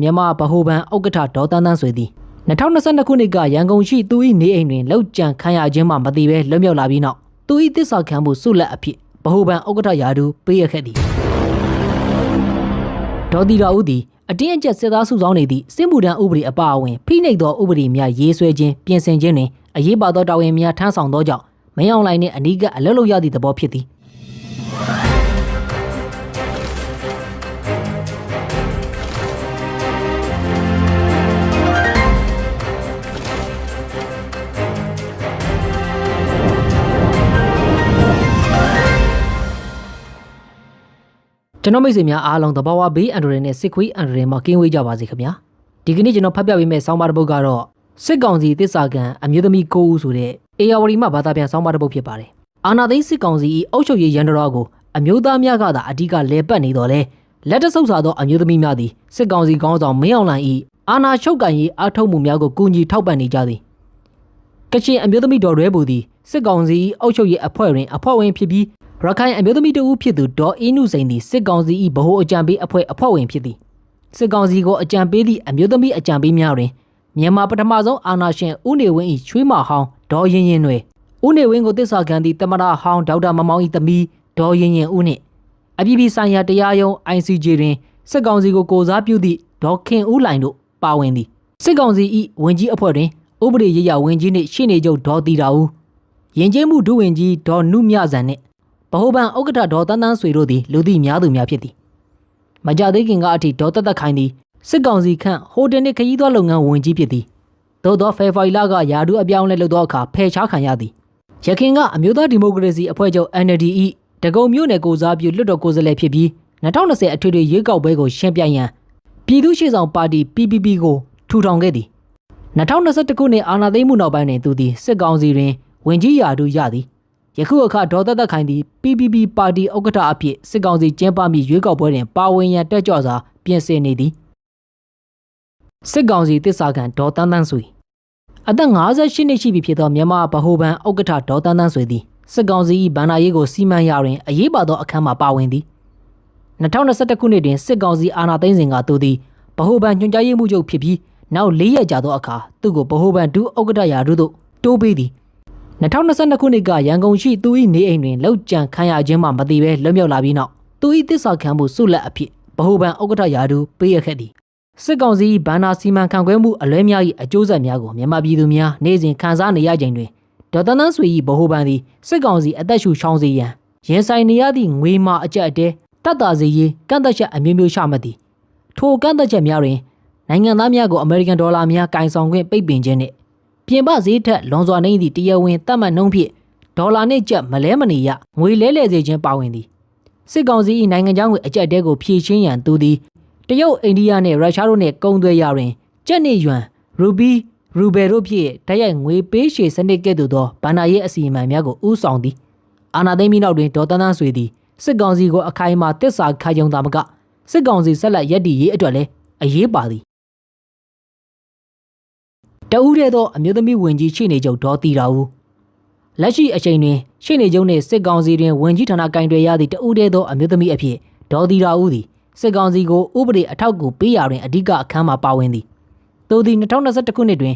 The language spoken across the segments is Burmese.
မြန်မာဗဟိုဘဏ်ဥက္ကဋ္ဌဒေါ်တန်းတန်းဆွေသည်2022ခုနှစ်ကရန်ကုန်ရှိသူ၏နေအိမ်တွင်လောက်ကျန်ခံရခြင်းမှမသိဘဲလွတ်မြောက်လာပြီးနောက်သူ၏တစ္ဆာခံမှုဆုလက်အဖြစ်ဗဟိုဘဏ်ဥက္ကဋ္ဌရာထူးပေးရခဲ့သည်ဒေါ်တီရာဦးသည်အတင်းအကျပ်စစ်သားစုဆောင်းနေသည့်စစ်မှုထမ်းဥပဒေအပါအဝင်ဖိနှိပ်သောဥပဒေများရေးဆွဲခြင်းပြင်ဆင်ခြင်းတွင်အရေးပါသောတာဝန်များထမ်းဆောင်သောကြောင့်မင်းအောင်လှိုင်နှင့်အနီးကပ်အလုပ်လုပ်ရသည့်သဘောဖြစ်သည် ကျွန်တော်မိတ်ဆွေများအားလုံးသဘာဝဘေးအန္တရာယ်နဲ့စစ်ခွေးအန္တရာယ်မှာကင်းဝေးကြပါစေခင်ဗျာဒီကနေ့ကျွန်တော်ဖတ်ပြပေးမယ့်ဆောင်းပါးတစ်ပုဒ်ကတော့စစ်ကောင်စီတစ္ဆာကန်အမျိုးသမီး9ဦးဆိုတဲ့အေယာဝတီမှဘာသာပြန်ဆောင်းပါးတစ်ပုဒ်ဖြစ်ပါတယ်အာနာသိန်းစစ်ကောင်စီ၏အုပ်ချုပ်ရေးရန်တော်ကိုအမျိုးသားများကသာအဓိကလဲပတ်နေတော်လဲလက်တဆုပ်စာသောအမျိုးသမီးများသည်စစ်ကောင်စီခေါင်းဆောင်မင်းအောင်လှိုင်၏အာဏာချုပ်ကန်ရေးအားထုတ်မှုများကိုကူညီထောက်ပံ့နေကြသည်ကချင်အမျိုးသမီးတော်ရဲဘူသည်စစ်ကောင်စီ၏အုပ်ချုပ်ရေးအဖွဲ့တွင်အဖွဲ့ဝင်ဖြစ်ပြီး ရခိုင်အမျိုးသမီးတဦးဖြစ်သူဒေါ်အင်းနုစိန်သည်စစ်ကောင်စီ၏ဗဟိုအကြံပေးအဖွဲ့အဖွဲ့ဝင်ဖြစ်သည်စစ်ကောင်စီကိုအကြံပေးသည့်အမျိုးသမီးအကြံပေးများတွင်မြန်မာပထမဆုံးအာဏာရှင်ဦးနေဝင်း၏ချွေးမဟောင်းဒေါ်ရင်ရင်တွင်ဦးနေဝင်းကိုတစ္ဆာခံသည့်တမရဟောင်းဒေါက်တာမမောင်၏သမီးဒေါ်ရင်ရင်ဦးနှင့်အပြည်ပြည်ဆိုင်ရာတရားရုံး ICJ တွင်စစ်ကောင်စီကိုကိုစားပြုသည့်ဒေါ်ခင်ဦးလိုင်တို့ပါဝင်သည်စစ်ကောင်စီ၏ဝင်ကြီးအဖွဲ့တွင်ဥပဒေရေးရာဝင်ကြီးနှင့်ရှေ့နေချုပ်ဒေါ်တီတာဦးယဉ်ကျေးမှုဒုဝင်ကြီးဒေါ်နုမြဇန်နှင့် ဗဟိုဘဏ်ဥက္ကဋ္ဌဒေါ်တန်းတန်းဆွေတို့သည်လူသိများသူများဖြစ်သည်မကြသေးခင်ကအထိဒေါ်သက်သက်ခိုင်သည်စစ်ကောင်စီခန့်ဟိုတယ်နှင့်ခရီးသွားလုပ်ငန်းဝင်ကြီးဖြစ်သည်သို့သောဖေဖော်ဝါရီလကယာဒူအပြောင်းလဲလုပ်သောအခါဖယ်ရှားခံရသည်ရခင်ကအမျိုးသားဒီမိုကရေစီအဖွဲ့ချုပ် NLD ၏တကုံမြို့နယ်ကိုစားပြုလွှတ်တော်ကိုယ်စားလှယ်ဖြစ်ပြီး2020အထွေထွေရွေးကောက်ပွဲကိုရှင်းပြရန်ပြည်သူ့ရှေ့ဆောင်ပါတီ PPP ကိုထူထောင်ခဲ့သည်2021ခုနှစ်အာဏာသိမ်းမှုနောက်ပိုင်းတွင်သူသည်စစ်ကောင်စီတွင်ဝင်ကြီးရာထူးရသည် ယခုအခါဒေါ်သက်သက်ခိုင်သည် PPP ပါတီဥက္ကဋ္ဌအဖြစ်စစ်ကောင်စီကျင်းပမည့်ရွေးကောက်ပွဲတွင်ပါဝင်ရန်တက်ကြွစွာပြင်ဆင်နေသည်စစ်ကောင်စီတစ္ဆာခံဒေါ်တန်းတန်းဆွေအသက်58နှစ်ရှိပြီဖြစ်သောမြန်မာဗဟိုဘဏ်ဥက္ကဋ္ဌဒေါ်တန်းတန်းဆွေသည်စစ်ကောင်စီ၏ဗန္နာရေးကိုစီမံရာတွင်အရေးပါသောအခမ်းမှာပါဝင်သည်2021ခုနှစ်တွင်စစ်ကောင်စီအာဏာသိမ်းစဉ်ကသူသည်ဗဟိုဘဏ်ညွှန်ကြားရေးမှူးချုပ်ဖြစ်ပြီးနောက်၄ရက်ကြာသောအခါသူ့ကိုဗဟိုဘဏ်ဒုဥက္ကဋ္ဌရာထူးသို့တိုးပေးသည် 2022ခုနှစ်ကရန်ကုန်ရှိသူ၏နေအိမ်တွင်လောက်ကျန်ခံရခြင်းမှမသိဘဲလွတ်မြောက်လာပြီးနောက်သူ၏တစ္ဆာခံမှုဆုလက်အဖြစ်ဗဟိုဘဏ်ဥက္ကဋ္ဌရာထူးပေးရခဲ့သည်စစ်ကောင်စီဘန္နာစီမံခန့်ခွဲမှုအလွဲများ၏အကျိုးဆက်များကိုမြန်မာပြည်သူများနေ့စဉ်ခံစားနေရချိန်တွင်ဒေါ်တန်းတန်းဆွေ၏ဗဟိုဘဏ်သည်စစ်ကောင်စီအသက်ရှူချောင်းစေရန်ရင်ဆိုင်နေရသည့်ငွေမာအကျပ်အတဲတတ်တာစေရေးကန့်သက်ချက်အမျိုးမျိုးရှမှတ်သည်ထိုကန့်သက်ချက်များတွင်နိုင်ငံသားများကိုအမေရိကန်ဒေါ်လာများကင်ဆောင်ခွင့်ပိတ်ပင်ခြင်းနှင့် ပြင်ပဈေးထက်လွန်စွာနှိမ့်သည့်တရားဝင်သတ်မှတ်နှုန်းဖြင့်ဒေါ်လာနှင့်ကျပ်မလဲမနေရငွေလဲလှယ်စေခြင်းပါဝင်သည်စစ်ကောင်စီ၏နိုင်ငံခြားငွေအကျပ်တဲကိုဖြည့်ချင်းရန်သူသည်တရုတ်အိန္ဒိယနှင့်ရုရှားတို့နှင့်ကုန်သွယ်ရာတွင်ကျပ်နှင့်ယွမ်ရူဘီရူဘယ်တို့ဖြင့်တိုက်ရိုက်ငွေပေးရှေစနစ်ကဲ့သို့သောဗန္နာရေးအစီအမံများကိုဥဆောင်သည်အာနာသိမ့်ပြီးနောက်တွင်ဒေါ်တန်းတန်းဆွေသည်စစ်ကောင်စီကိုအခိုင်အမာတစ္ဆာခိုင်ကြုံသာမကစစ်ကောင်စီဆက်လက်ရည်တည်ရေးအတွက်လည်းအရေးပါသည် တဦးတည်းသောအမျိုးသမီးဝင်ကြီးရှိနေချုပ်ဒေါ်တီတာဦးလက်ရှိအချိန်တွင်ရှိနေချုပ်နှင့်စစ်ကောင်စီတွင်ဝင်ကြီးဌာနကင်တွယ်ရသည့်တဦးတည်းသောအမျိုးသမီးအဖြစ်ဒေါ်တီတာဦးသည်စစ်ကောင်စီကိုဥပဒေအထောက်အကူပေးရာတွင်အဓိကအခမ်းမှာပါဝင်သည်သူသည်2021ခုနှစ်တွင်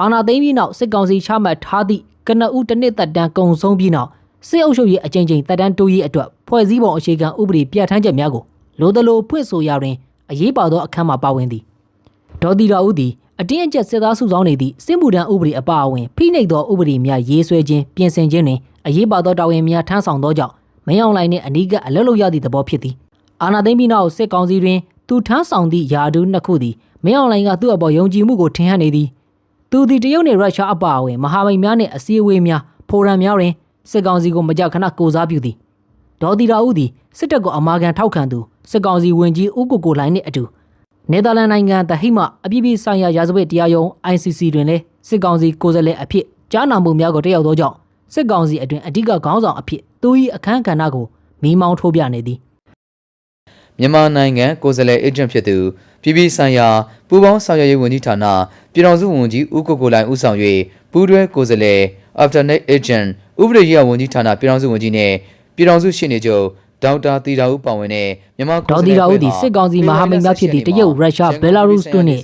အာဏာသိမ်းပြီးနောက်စစ်ကောင်စီချမှတ်ထားသည့်ကနဦးတစ်နှစ်သက်တမ်းကုန်ဆုံးပြီးနောက်စစ်အုပ်ချုပ်ရေးအကြိမ်ကြိမ်သက်တမ်းတိုးရေးအတွက်ဖွဲ့စည်းပုံအခြေခံဥပဒေပြဋ္ဌာန်းချက်များကိုလိုသလိုဖွင့်ဆိုရာတွင်အရေးပါသောအခမ်းမှာပါဝင်သည်ဒေါ်တီရာဦးသည် အတင်းအကျပ်စစ်သားစုဆောင်းနေသည့်စစ်မှုထမ်းဥပဒေအပါအဝင်ဖိနှိပ်သောဥပဒေများရေးဆွဲခြင်းပြင်ဆင်ခြင်းတွင်အရေးပါသောတာဝန်များထမ်းဆောင်သောကြောင့်မင်းအောင်လှိုင်နှင့်အနီးကပ်အလုပ်လုပ်ရသည့်သဘောဖြစ်သည်အာဏာသိမ်းပြီးနောက်စစ်ကောင်စီတွင်သူထမ်းဆောင်သည့်ယာဒူးနှစ်ခုသည်မင်းအောင်လှိုင်ကသူ့အပေါ်ယုံကြည်မှုကိုထင်ဟပ်နေသည်သူသည်တရုတ်နှင့်ရုရှားအပါအဝင်မဟာမိတ်များနှင့်အစည်းအဝေးများဖိုရမ်များတွင်စစ်ကောင်စီကိုမကြခဏကိုစားပြုသည်ဒေါ်တီရာဦးသည်စစ်တပ်ကိုအမာခံထောက်ခံသူစစ်ကောင်စီဝင်ကြီးဦးကိုကိုလိုင်းနှင့်အတူ နယ်သာလန်နိုင်ငံတဟိမအပြည်ပြည်ဆိုင်ရာရာဇဝတ်တရားရုံး ICC တွင်လည်းစစ်ကောင်စီကိုယ်စားလှယ်အဖြစ်ကြားနာမှုများကိုတက်ရောက်သောကြောင့်စစ်ကောင်စီအတွင်အဓိကခေါင်းဆောင်အဖြစ်သူ၏အခမ်းကဏ္ဍကိုမီးမောင်းထိုးပြနေသည်မြန်မာနိုင်ငံကိုယ်စားလှယ်အေဂျင့်ဖြစ်သူပြည်ပြည်ဆိုင်ရာပူးပေါင်းဆောင်ရွက်ရေးဝန်ကြီးဌာနပြည်ထောင်စုဝန်ကြီးဦးကိုကိုလိုင်ဦးဆောင်၍ပူးတွဲကိုယ်စားလှယ် alternate agent ဥပဒေရေးရာဝန်ကြီးဌာနပြည်ထောင်စုဝန်ကြီးနဲ့ပြည်ထောင်စုရှင်းနေချုပ် ဒေါက်တာတီတာဦးပါဝင်တဲ့မြန်မာဒေါက်တီတာဦးသည်စစ်ကောင်စီမဟာမိတ်များဖြစ်သည့်တရုတ်ရုရှားဘယ်လာရုစ်တို့နှင့်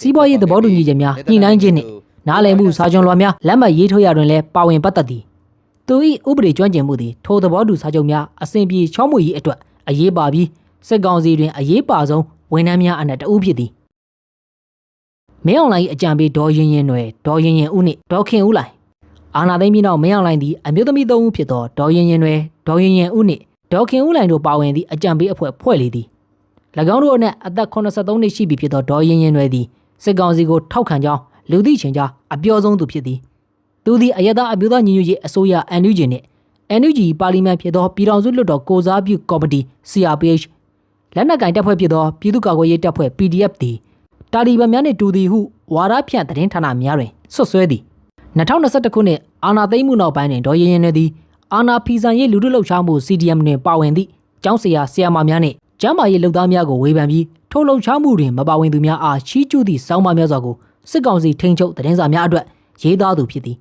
စီးပွားရေးသဘောတူညီချက်များညှိနှိုင်းခြင်းနှင့်နားလည်မှုစာချုပ်လွှာများလက်မှတ်ရေးထိုးရတွင်လည်းပါဝင်ပတ်သက်သည်သူ၏ဥပဒေကျွမ်းကျင်မှုသည်ထိုသဘောတူစာချုပ်များအစဉ်ပြေချောမွေရေးအတွက်အရေးပါပြီးစစ်ကောင်စီတွင်အရေးပါဆုံးဝန်ထမ်းများအနက်တဦးဖြစ်သည်မင်းအောင်လှိုင်၏အကြံပေးဒေါ်ရင်ရင်တွင်ဒေါ်ရင်ရင်ဦးနှင့်ဒေါ်ခင်ဦးလှိုင်အာနာသိမ့်ပြီးနောက်မင်းအောင်လှိုင်သည်အမျိုးသမီးသုံးဦးဖြစ်သောဒေါ်ရင်ရင်တွင်ဒေါ်ရင်ရင်ဦးနှင့် ဒေါ်ခင်ဦးလှိုင်တို့ပါဝင်သည့်အကြံပေးအဖွဲ့ဖွဲ့လေသည်၎င်းတို့အနက်အသက်83နှစ်ရှိပြီဖြစ်သောဒေါ်ရင်ရင်တွေသည်စစ်ကောင်စီကိုထောက်ခံကြောင်းလူသိရှင်ကြားအပြောဆုံးသူဖြစ်သည်သူသည်အယက်သားအမျိုးသားညီညွတ်ရေးအစိုးရ NUG နှင့် NUG ပါလီမန်ဖြစ်သောပြည်ထောင်စုလွှတ်တော်ကိုစားပြုကော်မတီ CRPH လက်နက်ကင်တပ်ဖွဲ့ဖြစ်သောပြည်သူ့ကာကွယ်ရေးတပ်ဖွဲ့ PDF သည်တာလီဘန်များနှင့်တူသည်ဟုဝါဒဖြန့်သတင်းဌာနများတွင်ဆွတ်ဆွဲသည်2021ခုနှစ်အာဏာသိမ်းမှုနောက်ပိုင်းတွင်ဒေါ်ရင်ရင်တွေသည် အာဏာဖီဆန်ရေးလူထုလှုပ်ရှားမှု CDM တွင်ပါဝင်သည့်ကျောင်းဆရာဆရာမများနှင့်ကျမ်းမာရေးလုပ်သားများကိုဝေဖန်ပြီးထိုလုံချမှုတွင်မပါဝင်သူများအားချီးကျူးသည့်စောင်းပါများစွာကိုစစ်ကောင်စီထိန်းချုပ်သတင်းစာများအတွက်ရေးသားသူဖြစ်သည်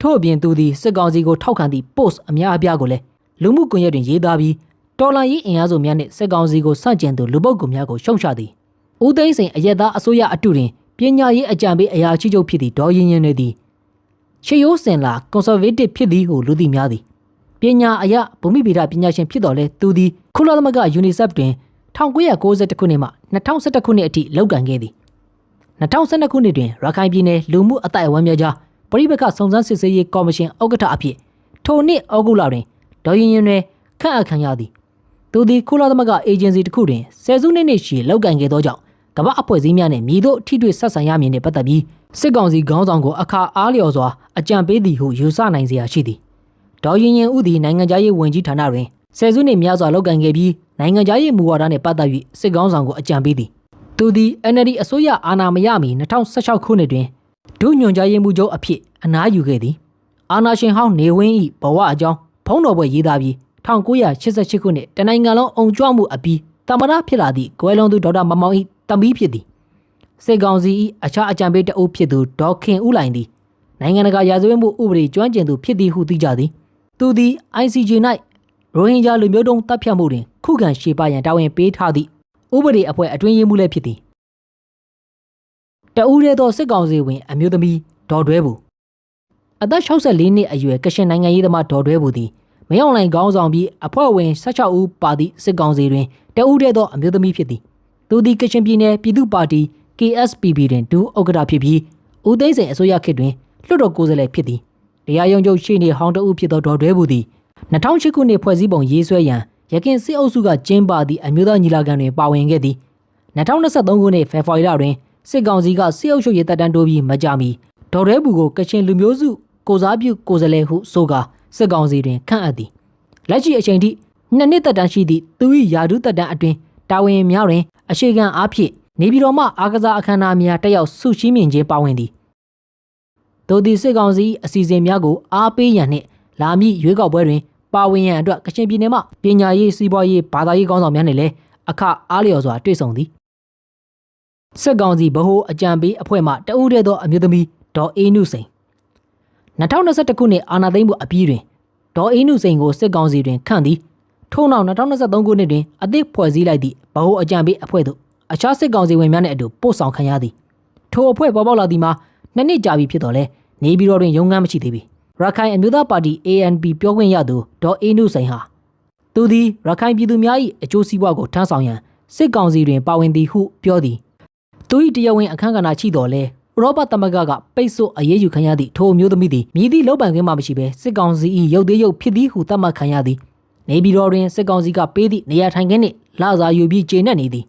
ထို့အပြင်သူသည်စစ်ကောင်စီကိုထောက်ခံသည့် post အများအပြားကိုလည်းလူမှုကွန်ရက်တွင်ရေးသားပြီးတော်လှန်ရေးအင်အားစုများနှင့်စစ်ကောင်စီကိုစန့်ကျင်သူလူပုဂ္ဂိုလ်များကိုရှုံချသည်ဦးသိန်းစိန်အရက်သားအစိုးရအတုတွင်ပညာရေးအကြံပေးအရာရှိချုပ်ဖြစ်သည့်ဒေါ်ရင်ရင်တွေသည် ရှေးရိုးစင်လာ conservative ဖြစ်သည်ဟုလူသိများသည်ပညာအရဗုမိဗေဒပညာရှင်ဖြစ်တော်လဲသူသည်ကုလသမဂ္ဂ UNICEF တွင်1990ခုနှစ်မှ2011ခုနှစ်အထိလုပ်ကိုင်ခဲ့သည်2012ခုနှစ်တွင်ရခိုင်ပြည်နယ်လူမှုအသိုက်အဝန်းများကြားပြည်ပခစုံစမ်းစစ်ဆေးရေးကော်မရှင်ဥက္ကဋ္ဌအဖြစ်ထိုနှစ်ဩဂုတ်လတွင်ဒေါ်ရင်ရင်တွင်ခန့်အပ်ခံရသည်သူသည်ကုလသမဂ္ဂအေဂျင်စီတစ်ခုတွင်ဆယ်စုနှစ်နှစ်ရှည်လုပ်ကိုင်ခဲ့သောကြောင့်ကမ္ဘာအဖွဲ့အစည်းများနှင့်မြည်တို့ထိတွေ့ဆက်ဆံရမည်နှင့်ပတ်သက်ပြီးစစ်ကောင်စီခေါင်းဆောင်ကိုအခါအားလျော်စွာ အကြံပေးသည်ဟုယူဆနိုင်စရာရှိသည်ဒေါ်ရင်ရင်ဦးသည်နိုင်ငံခြားရေးဝန်ကြီးဌာနတွင်ဆယ်စုနှစ်များစွာလုပ်ကိုင်ခဲ့ပြီးနိုင်ငံခြားရေးမူဝါဒနှင့်ပတ်သက်၍စစ်ကောင်းဆောင်ကိုအကြံပေးသည်သူသည် NLD အစိုးရအာဏာမရမီ2016ခုနှစ်တွင်ဒုညွှန်ကြားရေးမှူးချုပ်အဖြစ်အနားယူခဲ့သည်အာဏာရှင်ဟောင်းနေဝင်း၏ဘဝအကြောင်းဖုံးတော်ပွဲရေးသားပြီး1988ခုနှစ်တနိုင်ငံလုံးအုံကြွမှုအပြီးတမရဖြစ်လာသည့်ကွယ်လွန်သူဒေါက်တာမမောင်၏တမီးဖြစ်သည်စစ်ကောင်စီ၏အခြားအကြံပေးတအုပ်ဖြစ်သူဒေါက်ခင်ဦးလိုင်သည် နိုင်ငံတကာရာဇဝတ်မှုဥပဒေကျွမ်းကျင်သူဖြစ်သည်ဟုသိကြသည်သူသည် ICJ ၌ရိုဟင်ဂျာလူမျိုးတုံးတပ်ဖြတ်မှုတွင်ခုခံရှေပရန်တာဝန်ပေးထားသည့်ဥပဒေအဖွဲ့အတွင်းရေးမှူးလည်းဖြစ်သည်တဦးရဲသောစစ်ကောင်စီဝင်အမျိုးသမီးဒေါ်တွဲဘူးအသက်64နှစ်အရွယ်ကရှင်နိုင်ငံရေးသမားဒေါ်တွဲဘူးသည်မင်းအောင်လိုင်ခေါင်းဆောင်ပြီးအဖွဲ့ဝင်16ဦးပါသည့်စစ်ကောင်စီတွင်တဦးရဲသောအမျိုးသမီးဖြစ်သည်သူသည်ကရှင်ပြည်နယ်ပြည်သူ့ပါတီ KSPB တွင်ဒုဥက္ကဋ္ဌဖြစ်ပြီးဦးသိန်းစိန်အစိုးရခေတ်တွင် လွှတ်တော်ကိုယ်စားလှယ်ဖြစ်သည်တရားရုံးချုပ်ရှေ့နေဟောင်းတဦးဖြစ်သောဒေါ်တွဲဘူးသည်2008ခုနှစ်ဖွဲ့စည်းပုံရေးဆွဲရန်ရခင်စစ်အုပ်စုကကျင်းပသည့်အမျိုးသားညီလာခံတွင်ပါဝင်ခဲ့သည်2023ခုနှစ်ဖေဖော်ဝါရီလတွင်စစ်ကောင်စီကစစ်အုပ်ချုပ်ရေးတပ်တန်းတိုးပြီးမကြမီဒေါ်တွဲဘူးကိုကချင်လူမျိုးစုကိုစားပြုကိုယ်စားလှယ်ဟုဆိုကာစစ်ကောင်စီတွင်ခန့်အပ်သည်လက်ရှိအချိန်ထိနှစ်နှစ်သက်တမ်းရှိသည့်သူ၏ယာဒုသက်တမ်းအတွင်းတာဝန်များတွင်အရှိခံအားဖြင့်နေပြည်တော်မှအာကစားအခမ်းအနားများတက်ရောက်ဆုချီးမြှင့်ခြင်းပါဝင်သည် ဒိုဒီစစ်ကောင်စီအစီအစဉ်များကိုအားပေးရန်နှင့်လာမည့်ရွေးကောက်ပွဲတွင်ပါဝင်ရန်အတွက်ကချင်ပြည်နယ်မှပညာရေးစီးပွားရေးဘာသာရေးကောင်းဆောင်များနှင့်လည်းအခအားလျော်စွာတွေ့ဆုံသည်စစ်ကောင်စီဗဟိုအကြံပေးအဖွဲ့မှတဦးတည်းသောအမျိုးသမီးဒေါ်အေးနုစိန်2021ခုနှစ်အာဏာသိမ်းမှုအပြီးတွင်ဒေါ်အေးနုစိန်ကိုစစ်ကောင်စီတွင်ခန့်သည်ထို့နောက်2023ခုနှစ်တွင်အသစ်ဖွဲ့စည်းလိုက်သည့်ဗဟိုအကြံပေးအဖွဲ့သို့အခြားစစ်ကောင်စီဝင်များနှင့်အတူပို့ဆောင်ခံရသည်ထိုအဖွဲ့ပေါ်ပေါက်လာသည်မှာနှစ်နှစ်ကြာပြီဖြစ်တော်လဲ နေပြည်တော်တွင်ရုံးခန်းမရှိသေးပြီရခိုင်အမျိုးသားပါတီ ANP ပြောခွင့်ရသူဒေါ်အေးနုစိန်ဟာသူသည်ရခိုင်ပြည်သူများ၏အကျိုးစီးပွားကိုထမ်းဆောင်ရန်စစ်ကောင်စီတွင်ပါဝင်သည်ဟုပြောသည်သူ၏တရားဝင်အခမ်းကဏ္ဍရှိတော်လဲဥရောပသမဂ္ဂကပိတ်ဆို့အရေးယူခံရသည့်ထိုအမျိုးသမီးသည်မြည်သည့်လောက်ပံခွင့်မှမရှိဘဲစစ်ကောင်စီ၏ရုပ်သေးရုပ်ဖြစ်သည်ဟုသတ်မှတ်ခံရသည်နေပြည်တော်တွင်စစ်ကောင်စီကပေးသည့်နေရာထိုင်ခင်းနှင့်လာစာယူပြီးကျေနပ်နေသည်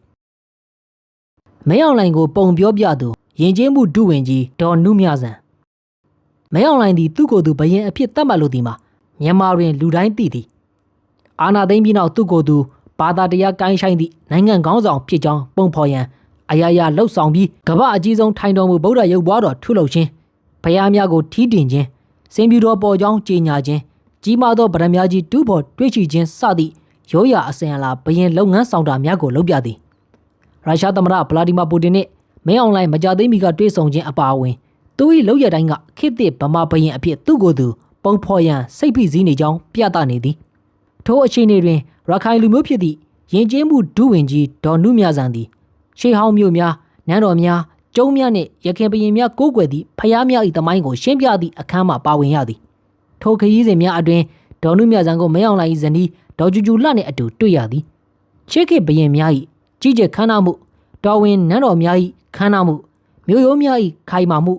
မဲအောင်လိုင်ကိုပုံပြောပြသူယဉ်ကျေးမှုဒုဝင်ကြီးဒေါ်နုမြဆန် မဲအောင်လိုင်သည်သူ့ကိုယ်သူဘရင်အဖြစ်သတ်မှတ်လို့ဒီမှာမြန်မာတွင်လူတိုင်းသိသည်အာနာသိမ့်ပြီးနောက်သူ့ကိုယ်သူဘာသာတရားကိုင်းဆိုင်သည့်နိုင်ငံကောင်းဆောင်ဖြစ်ကြောင်းပုံဖော်ရန်အရာရာလှုပ်ဆောင်ပြီးကမ္ဘာအကြီးဆုံးထိုင်တော်မူဗုဒ္ဓရုပ်ပွားတော်ထုလုပ်ခြင်းဘုရားများကိုထီးတင်ခြင်းစင်ပြူတော်ပေါ်ကြောင်းကြေညာခြင်းကြီးမားသောဗရမများကြီးတူးဖော်တွေ့ရှိခြင်းစသည့်ရိုးရာအစဉ်အလာဘရင်လုပ်ငန်းဆောင်တာများကိုလုပ်ပြသည်ရုရှားသမ္မတဗလာဒီမာပူတင်နှင့်မင်းအွန်လိုင်းမကြသိမီကတွေ့ဆုံခြင်းအပါအဝင် သူ၏လောက်ရတိုင်းကခေတ်သစ်ဗမာဘရင်အဖြစ်သူ့ကိုယ်သူပုံဖော်ရန်စိတ်ဖိစီးနေကြောင်းပြသနေသည်ထိုအခြေအနေတွင်ရခိုင်လူမျိုးဖြစ်သည့်ယဉ်ကျေးမှုဒုဝင်ကြီးဒေါ်နုမြဆန်သည်ရှေးဟောင်းမြို့များနန်းတော်များကျုံးများနှင့်ရခင်ဘရင်များကိုးကွယ်သည့်ဖျားများ၏တမိုင်းကိုရှင်းပြသည့်အခမ်းမှာပါဝင်ရသည်ထိုခရီးစဉ်များအတွင်ဒေါ်နုမြဆန်ကိုမရောက်လာ၏ဇနီးဒေါ်ကျူကျူလှနှင့်အတူတွေ့ရသည်ချစ်ခေဘရင်များ၏ကြီးကျယ်ခမ်းနားမှုတော်ဝင်နန်းတော်များ၏ခမ်းနားမှုမြို့ရိုးများ၏ခိုင်မာမှု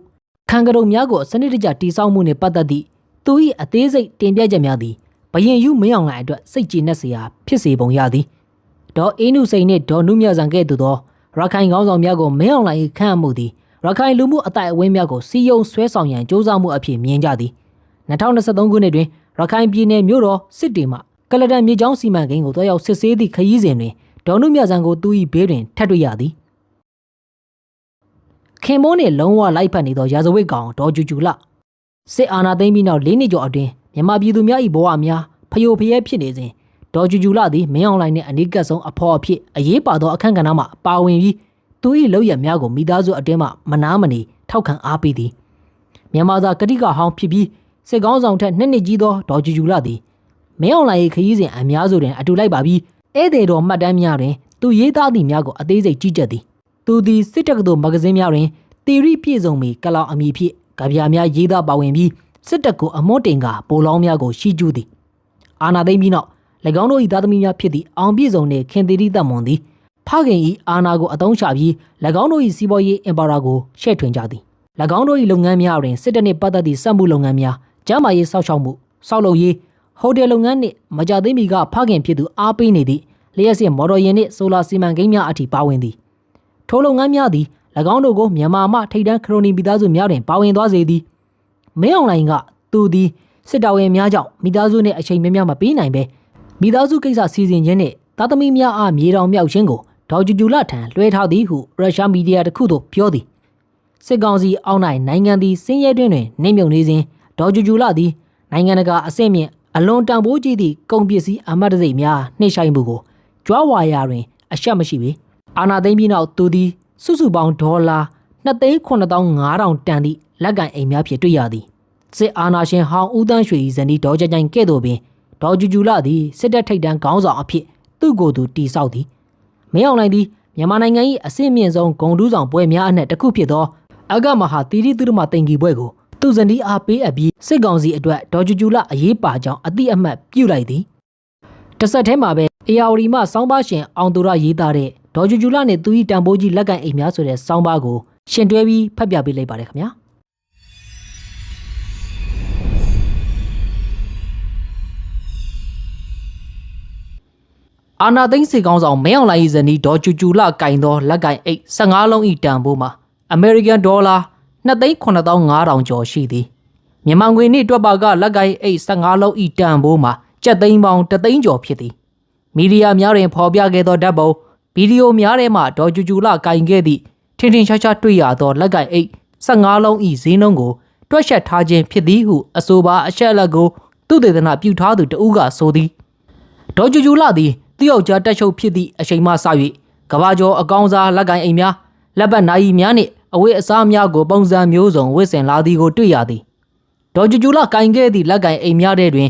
ခံကရုံများကိုစနစ်တကျတိစောက်မှုနှင့်ပတ်သက်သည့်သူ၏အသေးစိတ်တင်ပြချက်များသည်ဘရင်ယူမင်းအောင်လှိုင်အတွက်စိတ်ကြည်နက်စရာဖြစ်စေပုံရသည်ဒေါ်အင်းနုစိန်နှင့်ဒေါ်နုမြဆန်ကဲ့သို့သောရခိုင်ကောင်းဆောင်များကိုမင်းအောင်လှိုင်၏ခန့်အပ်မှုသည်ရခိုင်လူမှုအတိုက်အဝန်းများကိုစီယုံဆွဲဆောင်ရန်စ조사မှုအဖြစ်မြင်ကြသည်2023ခုနှစ်တွင်ရခိုင်ပြည်နယ်မြို့တော်စစ်တေမှကလဒန်မြေချောင်းစီမံကိန်းကိုတွားရောက်စစ်ဆေးသည့်ခရီးစဉ်တွင်ဒေါ်နုမြဆန်ကိုသူ၏ဘေးတွင်ထပ်တွေ့ရသည် ခင်မိုးနှင့်လုံးဝလိုက်ဖက်နေသောရာဇဝတ်ကောင်ဒေါ်ကျူကျူလစစ်အာဏာသိမ်းပြီးနောက်၄နှစ်ကျော်အတွင်းမြန်မာပြည်သူများ၏ဘဝများဖယိုဖယဲဖြစ်နေစဉ်ဒေါ်ကျူကျူလသည်မင်းအောင်လှိုင်နှင့်အနီးကပ်ဆုံးအဖော်အဖြစ်အရေးပါသောအခန့်ကဏ္ဍမှပါဝင်ပြီးသူ၏လောက်ရများကိုမိသားစုအတွင်းမှမနာမနေထောက်ခံအားပေးသည်မြန်မာသားကတိကဟောင်းဖြစ်ပြီးစစ်ကောင်းဆောင်ထက်နှစ်နှစ်ကြီးသောဒေါ်ကျူကျူလသည်မင်းအောင်လှိုင်၏ခရီးစဉ်အများစုတွင်အတူလိုက်ပါပြီးဧည့်သည်တော်မှတ်တမ်းများတွင်သူရေးသားသည့်များကိုအသေးစိတ်ကြီးကြပ်သည် သူသည်စစ်တပ်ကသို့မဂဇင်းများတွင်တီရီပြည့်စုံမီကလောင်အမည်ဖြင့်ကြပြများရေးသားပါဝင်ပြီးစစ်တပ်ကိုအမွှတင်ကပိုလောင်းများကိုရှိကျူးသည်အာနာသိမ့်ပြီးနောက်၎င်းတို့၏သားသမီးများဖြစ်သည့်အောင်ပြည့်စုံနှင့်ခင်သီရိတမွန်သည်ဖခင်၏အာနာကိုအသုံးချပြီး၎င်းတို့၏စီးပွားရေးအင်ပါရာကိုရှဲ့ထွင်ကြသည်၎င်းတို့၏လုပ်ငန်းများတွင်စစ်တပ်နှင့်ပတ်သက်သည့်စက်မှုလုပ်ငန်းများကျန်းမာရေးစောင့်ရှောက်မှုစောက်လုပ်ရေးဟိုတယ်လုပ်ငန်းနှင့်မကြသေးမီကဖခင်ဖြစ်သူအားပေးနေသည့်လျှက်စစ်မော်တော်ယာဉ်နှင့်ဆိုလာစီမံကိန်းများအထိပါဝင်သည် ထိုလုပ်ငန်းများသည်၎င်းတို့ကိုမြန်မာမှထိပ်တန်းခရိုနီမိသားစုများတွင်ပါဝင်သွားစေသည်မင်းအောင်လိုင်ကသူသည်စစ်တော်ရင်များကြောင့်မိသားစုနှင့်အချိန်များများမပေးနိုင်ပဲမိသားစုကိစ္စစီစဉ်ခြင်းနှင့်သားသမီးများအားမြေတောင်မြောက်ခြင်းကိုဒေါ်ကျူကျူလထံလွှဲထားသည်ဟုရုရှားမီဒီယာတစ်ခုသို့ပြောသည်စစ်ကောင်စီအောက်၌နိုင်ငံသည်စင်းရဲတွင်တွင်နှိမ့်မြုံနေစဉ်ဒေါ်ကျူကျူလသည်နိုင်ငံတကာအဆင့်မြင့်အလွန်တန်ဖိုးကြီးသည့်ကုန်ပစ္စည်းအမတ်တစိမ့်များနှိမ့်ဆိုင်မှုကိုကြွားဝါယာတွင်အရှက်မရှိပေ အာနာသိမ့်ပြီးနောက်သူသည်စုစုပေါင်းဒေါ်လာ2,9500တန်သည့်လက်ကင်အိမ်များဖြင့်တွေ့ရသည်စစ်အာဏာရှင်ဟောင်းဦးတန်းရွှေ၏ဇနီးဒေါ်ကြကြိုင်ကဲ့သို့ပင်ဒေါ်ကျူကျူလသည်စစ်တပ်ထိပ်တန်းခေါင်းဆောင်အဖြစ်သူ့ကိုယ်သူတီဆောက်သည်မင်းအောင်လှိုင်သည်မြန်မာနိုင်ငံ၏အဆင့်မြင့်ဆုံးဂုံတူးဆောင်ပွဲများအနက်တစ်ခုဖြစ်သောအဂမဟာတီရီသူရမတင်ကြီးပွဲကိုသူဇနီးအားပေးအပ်ပြီးစစ်ကောင်စီအတွက်ဒေါ်ကျူကျူလအရေးပါကြောင်းအတိအမှတ်ပြုလိုက်သည်တစ်ဆက်တည်းမှာပဲအေယာဝတီမှစောင်းပါရှင်အောင်သူရရေးသားတဲ့ ဒေါ်ကျူကျူလနဲ့သူ၏တန်ဖိုးကြီးလက်ကင်အိမ်များဆိုတဲ့စောင်းပါကိုရှင်တွဲပြီးဖတ်ပြပေးလိုက်ပါတယ်ခင်ဗျာအာနာသိန်းစေကောင်းဆောင်မဲအောင်လိုင်၏ဇနီးဒေါ်ကျူကျူလကင်သောလက်ကင်အိတ်15လုံး၏တန်ဖိုးမှာအမေရိကန်ဒေါ်လာ2,9500ကျော်ရှိသည်မြန်မာငွေနှင့်တွက်ပါကလက်ကင်အိတ်15လုံး၏တန်ဖိုးမှာကျပ်သိန်းပေါင်း3သိန်းကျော်ဖြစ်သည်မီဒီယာများတွင်ဖော်ပြခဲ့သောဓာတ်ပုံ ဗီဒီယိုများထဲမှဒေါ်ကျူကျူလကင်ခဲ့သည့်ထင်ထင်ရှားရှားတွေ့ရသောလက်ကင်အိတ်15လုံး၏ဈေးနှုန်းကိုတွက်ချက်ထားခြင်းဖြစ်သည်ဟုအဆိုပါအချက်အလက်ကိုသူတေသနာပြုထားသူတဦးကဆိုသည်ဒေါ်ကျူကျူလသည်သူ့ယောက်ျားတက်ချုပ်ဖြစ်သည့်အချိန်မှစ၍ကဘာကျော်အကောင်းစားလက်ကင်အိမ်များလက်ပတ်နိုင်များနှင့်အဝတ်အစားများကိုပုံစံမျိုးစုံဝတ်ဆင်လာသည်ကိုတွေ့ရသည်ဒေါ်ကျူကျူလကင်ခဲ့သည့်လက်ကင်အိမ်များထဲတွင်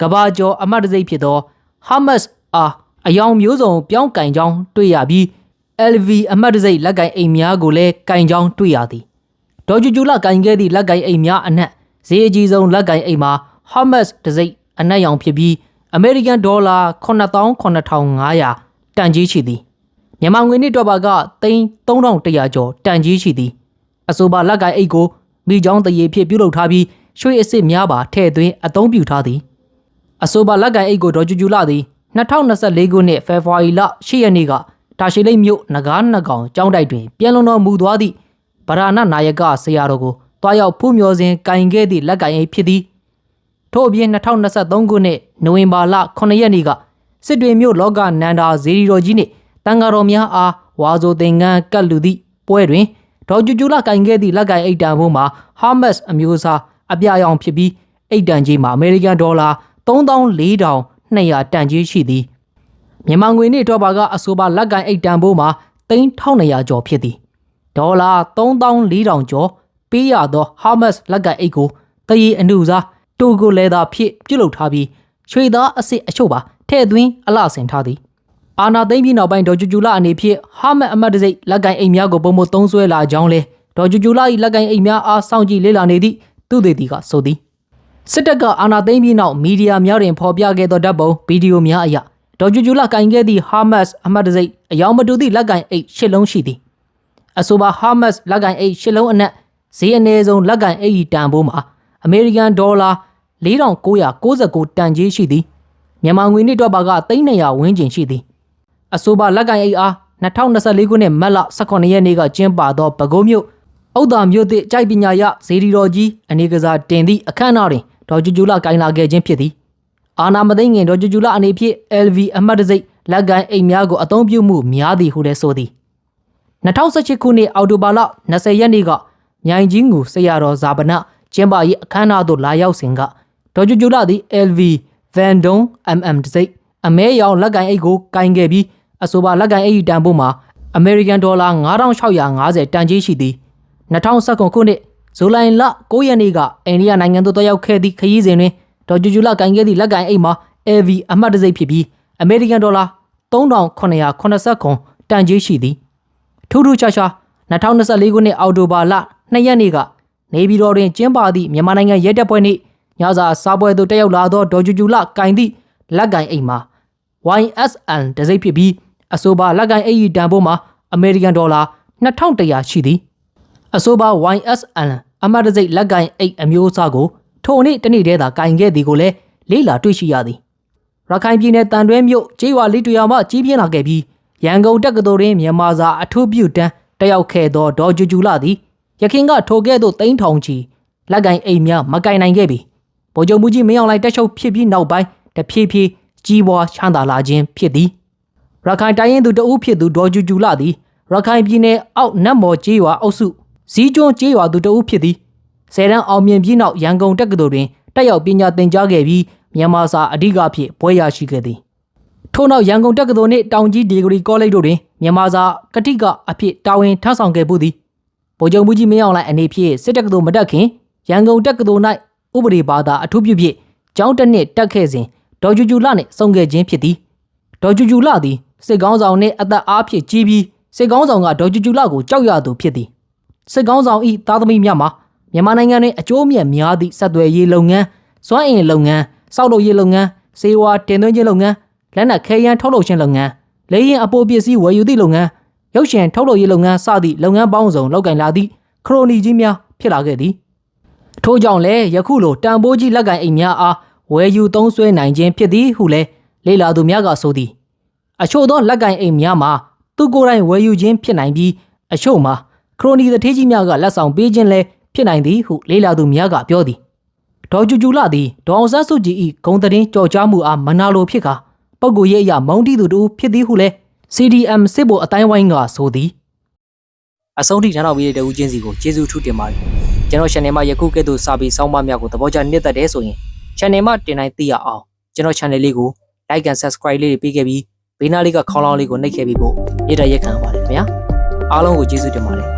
ကဘာကျော်အမတ်တစိမ့်ဖြစ်သော Hamas အား အယောင်မျိုးစုံပြောင်းကင်ကြောင်းတွေ့ရပြီး LV အမတ်တစိမ့်လက်ကင်အိမ်များကိုလည်းကင်ကြောင်းတွေ့ရသည်ဒေါ်ကျူကျူလကင်ခဲ့သည့်လက်ကင်အိမ်များအနက်ဈေးအကြီးဆုံးလက်ကင်အိမ်မှာ Hamas တစိမ့်အနက်ရောင်ဖြစ်ပြီးအမေရိကန်ဒေါ်လာ89,500တန်ကြီးရှိသည်မြန်မာငွေနှစ်တော့ပါကသိန်း3100ကျော်တန်ကြီးရှိသည်အဆိုပါလက်ကင်အိတ်ကိုမိချောင်းတရေဖြစ်ပြုလုပ်ထားပြီးရွှေအစ်စ်များပါထည့်သွင်းအသုံးပြုထားသည်အဆိုပါလက်ကန်အိတ်ကိုဒေါ်ကျူကျူလာသည် 2024ခုနှစ်ဖေဖော်ဝါရီလ10ရက်နေ့ကတာရှိလိမ့်မြို့နဂါးနကောင်ကျောင်းတိုက်တွင်ပြန်လုံတော်မူသွားသည့်ဗရာဏနာယကဆရာတော်ကိုတွားရောက်ဖူးမြော်စဉ်ကင်ခဲ့သည့်လက်ကန်အိတ်ဖြစ်သည်ထို့အပြင်2023ခုနှစ်နိုဝင်ဘာလ9ရက်နေ့ကစစ်တွေမြို့လောကနန္ဒာဇေဒီတော်ကြီးနှင့်တန်ဃာတော်များအားဝါဆိုသင်္ကန်းကတ်လူသည့်ပွဲတွင်ဒေါ်ကျူကျူလာကင်ခဲ့သည့်လက်ကင်အိတ်တန်ဘုံမှာဟာမတ်အမျိုးအစားအပြာရောင်ဖြစ်ပြီးအိတ်တန်ကြီးမှာအမေရိကန်ဒေါ်လာ 34,200တန်ကြီးရှိသည်မြန်မာငွေနှင့်တော့ပါကအဆိုပါလက်ကင်အိတ်တန်ဘိုးမှာ3,200ကျော်ဖြစ်သည်ဒေါ်လာ34,000ကျော်ပေးရသောဟာမတ်လက်ကင်အိတ်ကိုတရီအနုစားတိုကိုလဲသာဖြစ်ပြုတ်လုပ်ထားပြီးရွှေသားအစ်စ်အချို့ပါထဲ့သွင်းအလှဆင်ထားသည်အာနာသိမ့်ပြီးနောက်ပိုင်းဒေါ်ကျူကျူလာအနေဖြင့်ဟာမတ်အမတ်တစိတ်လက်ကင်အိမ်များကိုပုံမသုံးဆွဲလာကြောင်းလဲဒေါ်ကျူကျူလာ၏လက်ကင်အိမ်များအားစောင့်ကြည့်လေ့လာနေသည့်သူသည်တီကဆိုသည် စစ်တပ်ကအာဏာသိမ်းပြီးနောက်မီဒီယာများတွင်ဖော်ပြခဲ့သောဓာတ်ပုံဗီဒီယိုများအရဒေါ်ကျူကျူလကင်ခဲ့သည့်ဟာမတ်စ်အမတ်တစိတ်အယောင်မတူသည့်လက်ကင်အိတ်ရှစ်လုံးရှိသည်အဆိုပါဟာမတ်စ်လက်ကင်အိတ်ရှစ်လုံးအနက်ဈေးအနည်းဆုံးလက်ကင်အိတ်၏တန်ဖိုးမှာအမေရိကန်ဒေါ်လာ4999တန်ကြေးရှိသည်မြန်မာငွေနှစ်တော့ပါက300ဝန်းကျင်ရှိသည်အဆိုပါလက်ကင်အိတ်အား2024ခုနှစ်မတ်လ18ရက်နေ့ကကျင်းပသောပဲခူးမြို့ဩဒါမြို့သည့်ကြိုက်ပညာရဇေဒီတော်ကြီးအနေကစားတင်သည့်အခမ်းအနားတွင် ဒေါ်ကျူကျူလာကိုင်လာခဲ့ခြင်းဖြစ်သည်အာနာမသိငင်ဒေါ်ကျူကျူလာအနေဖြင့် LV အမှတ်တစိတ်လက်ကန်အိမ်များကိုအသုံးပြုမှုများသည်ဟုလည်းဆိုသည်2018ခုနှစ်အောက်တိုဘာလ20ရက်နေ့ကမြိုင်ကြီးငူဆရာတော်ဇာပနကျင်းပရေးအခမ်းအနားသို့လာရောက်စဉ်ကဒေါ်ကျူကျူလာသည် LV Van Don MM တစိတ်အမဲရောင်လက်ကန်အိတ်ကိုကင်ခဲ့ပြီးအဆိုပါလက်ကန်အိတ်တန်ဖိုးမှာအမေရိကန်ဒေါ်လာ9650တန်ကြေးရှိသည်2019ခုနှစ် ဇူလိုင်လ9ရက်နေ့ကအိန္ဒိယနိုင်ငံသို့တက်ရောက်ခဲ့သည့်ခရီးစဉ်တွင်ဒေါ်ကျူကျူလာကန်ခဲ့သည့်လက်ကန်အိတ်မှာ AV အမှတ်တံဆိပ်ဖြစ်ပြီးအမေရိကန်ဒေါ်လာ3989တန်ကြေးရှိသည်ထူးထူးခြားခြား2024ခုနှစ်အောက်တိုဘာလ2ရက်နေ့ကနေပြည်တော်တွင်ကျင်းပသည့်မြန်မာနိုင်ငံရဲတပ်ဖွဲ့နှင့်ညစာစားပွဲသို့တက်ရောက်လာသောဒေါ်ကျူကျူလာကန်သည့်လက်ကန်အိတ်မှာ YSL တံဆိပ်ဖြစ်ပြီးအဆိုပါလက်ကန်အိတ်၏တန်ဖိုးမှာအမေရိကန်ဒေါ်လာ2100ရှိသည်အဆိုပါ YSL အမတ်တစိတ်လက်ကင်အိတ်အမျိုးအစားကိုထိုနေ့တနေ့တည်းသာကင်ခဲ့သည်ကိုလည်းလေးလာတွေ့ရှိရသည်ရခိုင်ပြည်နယ်တန်တွဲမြို့ကျေးရွာလေးတရွာမှကြီးပြင်းလာခဲ့ပြီးရန်ကုန်တက္ကသိုလ်တွင်မြန်မာစာအထူးပြုတန်းတက်ရောက်ခဲ့သောဒေါ်ကျူကျူလာသည်ရခင်ကထိုကဲ့သို့တိန်းထောင်ချီလက်ကင်အိတ်များမကင်နိုင်ခဲ့ပြီဗိုလ်ချုပ်မူကြီးမင်းအောင်လှိုင်တက်ချုပ်ဖြစ်ပြီးနောက်ပိုင်းတဖြည်းဖြည်းကြီးပွားချမ်းသာလာခြင်းဖြစ်သည်ရခိုင်တိုင်းရင်သူတဦးဖြစ်သူဒေါ်ကျူကျူလာသည်ရခိုင်ပြည်နယ်အောက်နတ်မော်ကျေးရွာအုပ်စု ဇီးကျွန်းကျေးရွာသူတဦးဖြစ်သည်ဆယ်တန်းအောင်မြင်ပြီးနောက်ရန်ကုန်တက္ကသိုလ်တွင်တက်ရောက်ပညာသင်ကြားခဲ့ပြီးမြန်မာစာအဓိကဖြင့်ဘွဲ့ရရှိခဲ့သည်ထို့နောက်ရန်ကုန်တက္ကသိုလ်နှင့်တောင်ကြီးဒီဂရီကောလိပ်တို့တွင်မြန်မာစာကတိကအဖြစ်တာဝန်ထမ်းဆောင်ခဲ့မှုသည်ဗိုလ်ချုပ်မှုကြီးမင်းအောင်လှိုင်အနေဖြင့်စစ်တက္ကသိုလ်မတက်ခင်ရန်ကုန်တက္ကသိုလ်၌ဥပဒေဘာသာအထူးပြုဖြင့်ကျောင်းတစ်နှစ်တက်ခဲ့စဉ်ဒေါ်ကျူကျူလာနှင့်ဆုံခဲ့ခြင်းဖြစ်သည်ဒေါ်ကျူကျူလာသည်စစ်ကောင်းဆောင်နှင့်အသက်အားဖြင့်ကြီးပြီးစစ်ကောင်းဆောင်ကဒေါ်ကျူကျူလာကိုကြောက်ရသူဖြစ်သည် စစ်ကောင်းဆောင်၏သားသမီးများမှာမြန်မာနိုင်ငံတွင်အကျိုးအမြတ်များသည့်ဆက်သွယ်ရေးလုပ်ငန်းစွမ်းအင်လုပ်ငန်းစောက်လုပ်ရေးလုပ်ငန်းစေဝါတင်သွင်းခြင်းလုပ်ငန်းလက်နက်ခဲယမ်းထုတ်လုပ်ခြင်းလုပ်ငန်းလေယာဉ်အပိုပစ္စည်းဝယ်ယူသည့်လုပ်ငန်းရုပ်ရှင်ထုတ်လုပ်ရေးလုပ်ငန်းစသည့်လုပ်ငန်းပေါင်းစုံလုပ်ကင်လာသည့်ခရိုနီကြီးများဖြစ်လာခဲ့သည်ထို့ကြောင့်လည်းယခုလိုတန်ဖိုးကြီးလက်ကင်အိမ်များအားဝယ်ယူသုံးစွဲနိုင်ခြင်းဖြစ်သည်ဟုလည်းလေလာသူများကဆိုသည်အချို့သောလက်ကင်အိမ်များမှာသူကိုယ်တိုင်ဝယ်ယူခြင်းဖြစ်နိုင်ပြီးအချို့မှာ ခရိုနီသထေးကြီးများကလက်ဆောင်ပေးခြင်းလည်းဖြစ်နိုင်သည်ဟုလေလာသူများကပြောသည်ဒေါ်ကျူကျူလာသည်ဒေါအောင်ဆန်းစုကြည်၏ဂုံတရင်ကြော်ကြားမှုအားမနာလိုဖြစ်ကာပုဂ္ဂိုလ်ရေးအရာမုံတီသူတို့ဖြစ်သည်ဟုလည်း CDM စစ်ဘိုလ်အတိုင်းဝိုင်းကဆိုသည်အဆုံးထိနားတော်ပြီးတဲ့တဦးချင်းစီကိုကျေးဇူးထူးတင်ပါတယ်ကျွန်တော် channel မှာယခုကဲ့သို့စာပေစောင်းပါများကိုသဘောကျနှစ်သက်တယ်ဆိုရင် channel မှာတင်တိုင်းသိရအောင်ကျွန်တော် channel လေးကို like and subscribe လေးတွေပေးခဲ့ပြီးဘေးနားလေးကခေါင်းလောင်းလေးကိုနှိပ်ခဲ့ပြီးဖို့မေတ္တာရက်ခံပါတယ်ခင်ဗျာအားလုံးကိုကျေးဇူးတင်ပါတယ်